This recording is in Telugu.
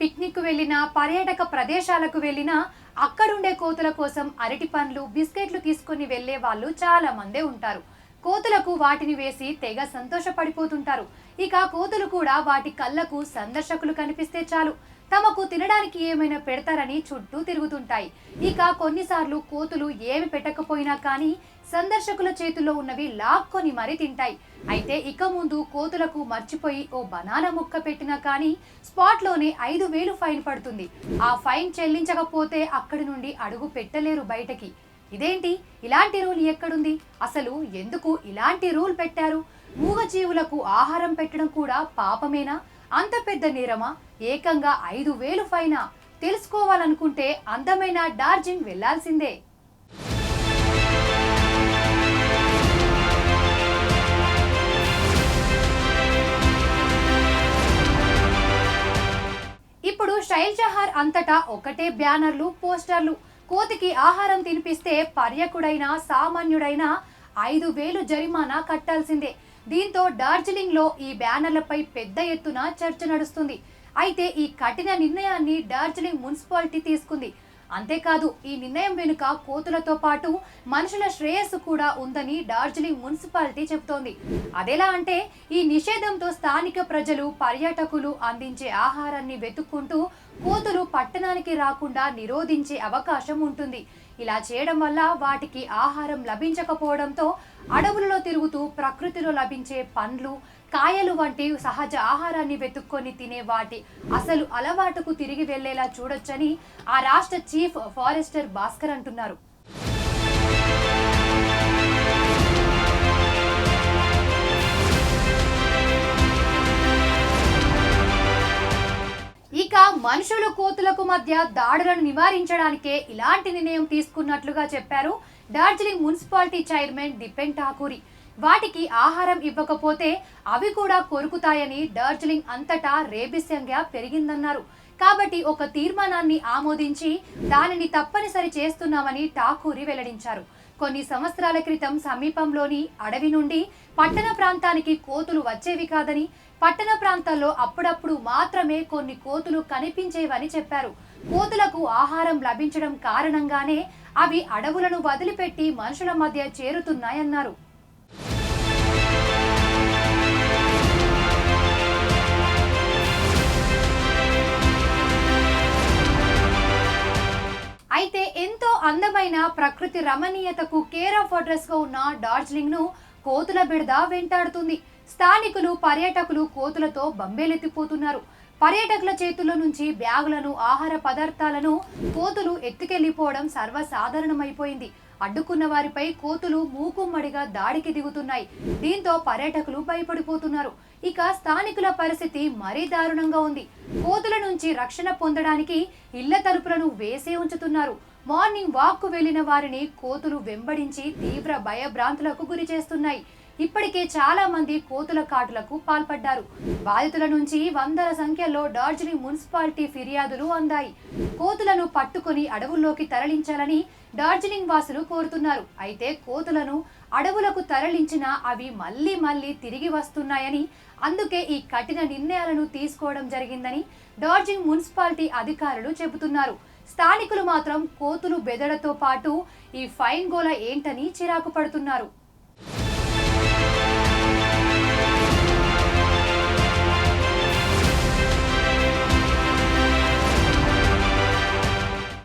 పిక్నిక్ వెళ్ళినా పర్యాటక ప్రదేశాలకు వెళ్ళినా అక్కడుండే కోతుల కోసం అరటి పండ్లు బిస్కెట్లు తీసుకుని వెళ్ళే వాళ్ళు చాలా మందే ఉంటారు. కోతులకు వాటిని వేసి తెగ సంతోషపడిపోతుంటారు. ఇక కోతులు కూడా వాటి కళ్ళకు సందర్శకులు కనిపిస్తే చాలు. తమకు తినడానికి ఏమైనా పెడతారని చుట్టూ తిరుగుతుంటాయి. ఇక కొన్నిసార్లు కోతులు ఏమి పెట్టకపోయినా కానీ సందర్శకుల చేతుల్లో ఉన్నవి లాక్కొని మరీ తింటాయి. అయితే ఇక ముందు కోతులకు మర్చిపోయి ఓ బనానా ముక్క పెట్టినా కానీ స్పాట్లోనే ఐదు వేలు ఫైన్ పడుతుంది. ఆ ఫైన్ చెల్లించకపోతే అక్కడి నుండి అడుగు పెట్టలేరు బయటకి. ఇదేంటి? ఇలాంటి రూల్ ఎక్కడుంది? అసలు ఎందుకు ఇలాంటి రూల్ పెట్టారు? మూగజీవులకు ఆహారం పెట్టడం కూడా పాపమేనా? అంత పెద్ద నేరమా? ఏకంగా ఐదు వేలు ఫైనా? తెలుసుకోవాలనుకుంటే అందమైన డార్జింగ్ వెళ్ళాల్సిందే. ఇప్పుడు జహార్ అంతటా ఒకటే బ్యానర్లు పోస్టర్లు. కోతికి ఆహారం తినిపిస్తే పర్యకుడైనా సామాన్యుడైనా ఐదు వేలు జరిమానా కట్టాల్సిందే. దీంతో డార్జిలింగ్లో ఈ బ్యానర్లపై పెద్ద ఎత్తున చర్చ నడుస్తుంది. అయితే ఈ కఠిన నిర్ణయాన్ని డార్జిలింగ్ మున్సిపాలిటీ తీసుకుంది. అంతేకాదు ఈ నిర్ణయం వెనుక కోతులతో పాటు మనుషుల శ్రేయస్సు కూడా ఉందని డార్జిలింగ్ మున్సిపాలిటీ చెబుతోంది. అదెలా అంటే ఈ నిషేధంతో స్థానిక ప్రజలు పర్యాటకులు అందించే ఆహారాన్ని వెతుక్కుంటూ కోతులు పట్టణానికి రాకుండా నిరోధించే అవకాశం ఉంటుంది. ఇలా చేయడం వల్ల వాటికి ఆహారం లభించకపోవడంతో అడవులలో తిరుగుతూ ప్రకృతిలో లభించే పండ్లు కాయలు వంటి సహజ ఆహారాన్ని వెతుక్కొని తినే వాటి అసలు అలవాటుకు తిరిగి వెళ్ళేలా చూడొచ్చని ఆ రాష్ట్ర చీఫ్ ఫారెస్టర్ భాస్కర్ అంటున్నారు. మనుషులు కోతులకు మధ్య దాడులను నివారించడానికే ఇలాంటి నిర్ణయం తీసుకున్నట్లుగా చెప్పారు డార్జిలింగ్ మున్సిపాలిటీ చైర్మన్ దిపెన్ ఠాకూరి. వాటికి ఆహారం ఇవ్వకపోతే అవి కూడా కొరుకుతాయని డార్జిలింగ్ అంతటా రేబిస్ సంఖ్య పెరిగిందన్నారు. కాబట్టి ఒక తీర్మానాన్ని ఆమోదించి దానిని తప్పనిసరి చేస్తున్నామని ఠాకూరి వెల్లడించారు. కొన్ని సంవత్సరాల క్రితం సమీపంలోని అడవి నుండి పట్టణ ప్రాంతానికి కోతులు వచ్చేవి కాదని పట్టణ ప్రాంతాల్లో అప్పుడప్పుడు మాత్రమే కొన్ని కోతులు కనిపించేవని చెప్పారు. కోతులకు ఆహారం లభించడం కారణంగానే అవి అడవులను వదిలిపెట్టి మనుషుల మధ్య చేరుతున్నాయన్నారు. అందమైన ప్రకృతి రమణీయతకు కేర్ ఆఫ్ అడ్రస్గా ఉన్న డార్జిలింగ్ను కోతుల బిడద వెంటాడుతుంది. స్థానికులు పర్యాటకులు కోతులతో బంబేలెత్తిపోతున్నారు. పర్యాటకుల చేతుల్లో నుంచి బ్యాగులను ఆహార పదార్థాలను కోతులు ఎత్తుకెళ్ళిపోవడం సర్వసాధారణమైపోయింది. అడ్డుకున్న వారిపై కోతులు మూకుమ్మడిగా దాడికి దిగుతున్నాయి. దీంతో పర్యాటకులు భయపడిపోతున్నారు. ఇక స్థానికుల పరిస్థితి మరీ దారుణంగా ఉంది. కోతుల నుంచి రక్షణ పొందడానికి ఇళ్ళ తలుపులను వేసే ఉంచుతున్నారు. మార్నింగ్ వాక్కు వెళ్ళిన వారిని కోతులు వెంబడించి తీవ్ర భయభ్రాంతులకు గురి చేస్తున్నాయి. ఇప్పటికే చాలా మంది కోతుల కాటులకు పాల్పడ్డారు. బాధితుల నుంచి వందల సంఖ్యలో డార్జిలింగ్ మున్సిపాలిటీ ఫిర్యాదులు అందాయి. కోతులను పట్టుకొని అడవుల్లోకి తరలించాలని డార్జిలింగ్ వాసులు కోరుతున్నారు. అయితే కోతులను అడవులకు తరలించినా అవి మళ్ళీ మళ్ళీ తిరిగి వస్తున్నాయని అందుకే ఈ కఠిన నిర్ణయాలను తీసుకోవడం జరిగిందని డార్జిలింగ్ మున్సిపాలిటీ అధికారులు చెబుతున్నారు. స్థానికులు మాత్రం కోతులు బెదడతో పాటు ఈ ఫైన్ గోల ఏంటని చిరాకు పడుతున్నారు.